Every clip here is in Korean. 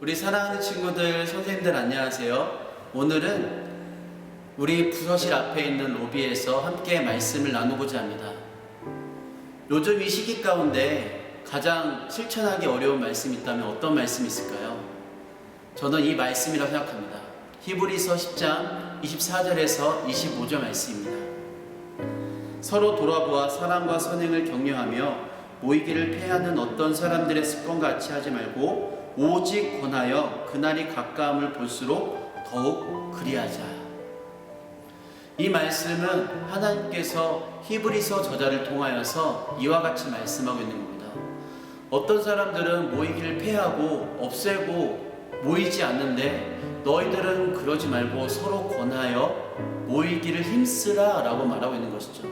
우리 사랑하는 친구들, 선생님들 안녕하세요. 오늘은 우리 부서실 앞에 있는 로비에서 함께 말씀을 나누고자 합니다. 요즘 이 시기 가운데 가장 실천하기 어려운 말씀이 있다면 어떤 말씀이 있을까요? 저는 이 말씀이라고 생각합니다. 히브리서 10장 24절에서 25절 말씀입니다. 서로 돌아보아 사랑과 선행을 격려하며 모이기를 패하는 어떤 사람들의 습관 같이 하지 말고 오직 권하여 그날이 가까움을 볼수록 더욱 그리하자. 이 말씀은 하나님께서 히브리서 저자를 통하여서 이와 같이 말씀하고 있는 겁니다. 어떤 사람들은 모이기를 패하고 없애고 모이지 않는데 너희들은 그러지 말고 서로 권하여 모이기를 힘쓰라 라고 말하고 있는 것이죠.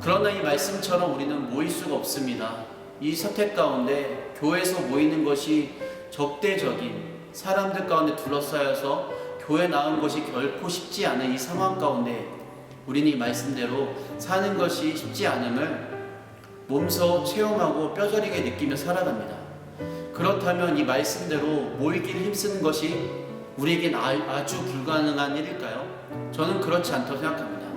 그러나 이 말씀처럼 우리는 모일 수가 없습니다. 이 사태 가운데 교회에서 모이는 것이 적대적인 사람들 가운데 둘러싸여서 교회 나온 것이 결코 쉽지 않은 이 상황 가운데 우리는 이 말씀대로 사는 것이 쉽지 않음을 몸소 체험하고 뼈저리게 느끼며 살아갑니다. 그렇다면 이 말씀대로 모이기를 힘쓰는 것이 우리에겐 아- 아주 불가능한 일일까요? 저는 그렇지 않다고 생각합니다.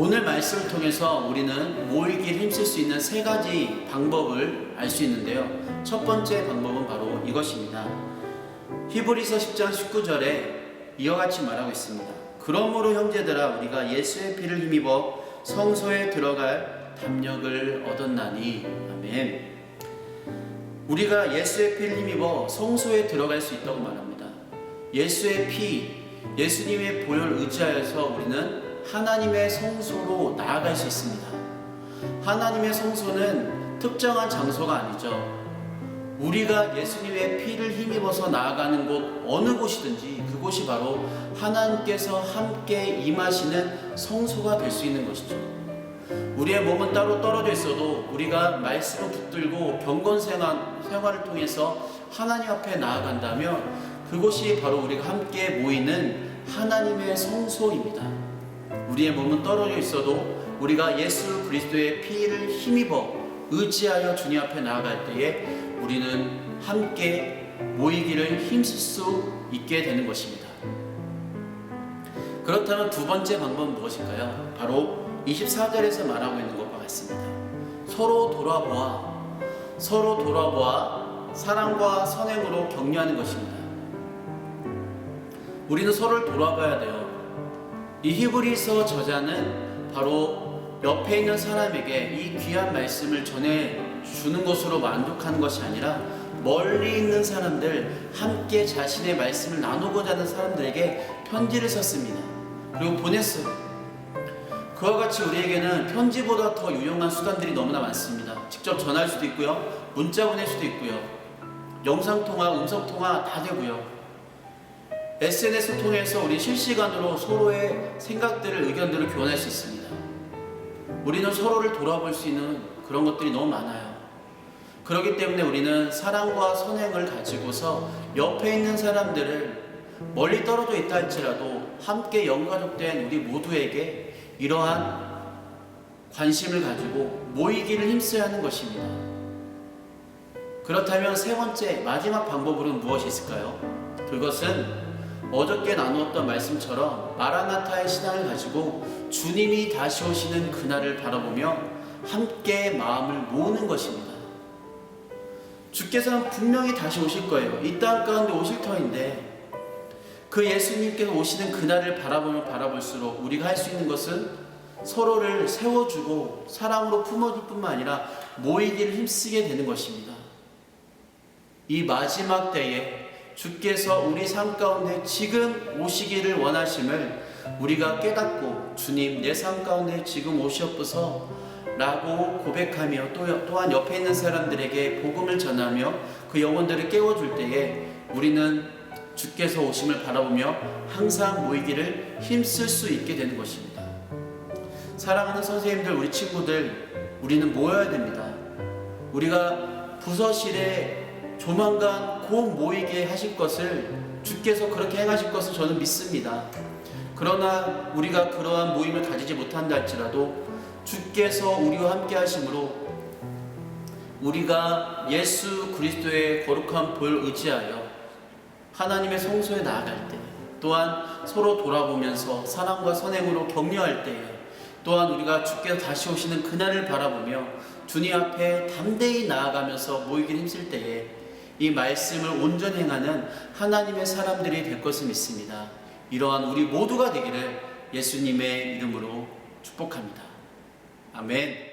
오늘 말씀을 통해서 우리는 모이기를 힘쓸 수 있는 세 가지 방법을 알 수 있는데요. 첫 번째 방법은 바로 이것입니다. 히브리서 10장 19절에 이와 같이 말하고 있습니다. 그러므로 형제들아 우리가 예수의 피를 힘입어 성소에 들어갈 담력을 얻었나니 아멘. 우리가 예수의 피를 힘입어 성소에 들어갈 수 있다고 말합니다. 예수의 피, 예수님의 보혈 의지하여서 우리는 하나님의 성소로 나아갈 수 있습니다. 하나님의 성소는 특정한 장소가 아니죠. 우리가 예수님의 피를 힘입어서 나아가는 곳 어느 곳이든지 그곳이 바로 하나님께서 함께 임하시는 성소가 될 수 있는 것이죠. 우리의 몸은 따로 떨어져 있어도 우리가 말씀을 붙들고 경건 생활, 생활을 통해서 하나님 앞에 나아간다면 그곳이 바로 우리가 함께 모이는 하나님의 성소입니다. 우리의 몸은 떨어져 있어도 우리가 예수 그리스도의 피를 힘입어 의지하여 주님 앞에 나아갈 때에 우리는 함께 모이기를 힘쓸 수 있게 되는 것입니다. 그렇다면 두 번째 방법은 무엇일까요? 바로 24절에서 말하고 있는 것과 같습니다. 서로 돌아보아 서로 돌아보아 사랑과 선행으로 격려하는 것입니다. 우리는 서로를 돌아봐야 돼요. 이 히브리서 저자는 바로 옆에 있는 사람에게 이 귀한 말씀을 전해 주는 것으로 만족하는 것이 아니라 멀리 있는 사람들 함께 자신의 말씀을 나누고자 하는 사람들에게 편지를 썼습니다. 그리고 보냈어요. 그와 같이 우리에게는 편지보다 더 유용한 수단들이 너무나 많습니다. 직접 전화할 수도 있고요. 문자 보낼 수도 있고요. 영상통화, 음성통화 다 되고요. SNS 통해서 우리 실시간으로 서로의 생각들을, 의견들을 교환할 수 있습니다. 우리는 서로를 돌아볼 수 있는 그런 것들이 너무 많아요. 그렇기 때문에 우리는 사랑과 선행을 가지고서 옆에 있는 사람들을 멀리 떨어져 있다 할지라도 함께 영가족된 우리 모두에게 이러한 관심을 가지고 모이기를 힘써야 하는 것입니다. 그렇다면 세 번째, 마지막 방법으로는 무엇이 있을까요? 그것은 어저께 나누었던 말씀처럼 마라나타의 신앙을 가지고 주님이 다시 오시는 그날을 바라보며 함께 마음을 모으는 것입니다. 주께서는 분명히 다시 오실 거예요. 이 땅 가운데 오실 터인데 그 예수님께서 오시는 그날을 바라보면 바라볼수록 우리가 할 수 있는 것은 서로를 세워주고 사랑으로 품어줄 뿐만 아니라 모이기를 힘쓰게 되는 것입니다. 이 마지막 때에 주께서 우리 삶 가운데 지금 오시기를 원하심을 우리가 깨닫고 주님 내 삶 가운데 지금 오시옵소서 라고 고백하며 또, 또한 옆에 있는 사람들에게 복음을 전하며 그 영혼들을 깨워줄 때에 우리는 주께서 오심을 바라보며 항상 모이기를 힘쓸 수 있게 되는 것입니다. 사랑하는 선생님들, 우리 친구들, 우리는 모여야 됩니다. 우리가 부서실에 조만간 곧 모이게 하실 것을 주께서 그렇게 행하실 것을 저는 믿습니다. 그러나 우리가 그러한 모임을 가지지 못한다 할지라도 주께서 우리와 함께 하심으로 우리가 예수 그리스도의 거룩한 보혈 의지하여 하나님의 성소에 나아갈 때 또한 서로 돌아보면서 사랑과 선행으로 격려할 때에 또한 우리가 주께서 다시 오시는 그날을 바라보며 주님 앞에 담대히 나아가면서 모이길 힘쓸 때에 이 말씀을 온전히 행하는 하나님의 사람들이 될 것을 믿습니다. 이러한 우리 모두가 되기를 예수님의 이름으로 축복합니다. 아멘.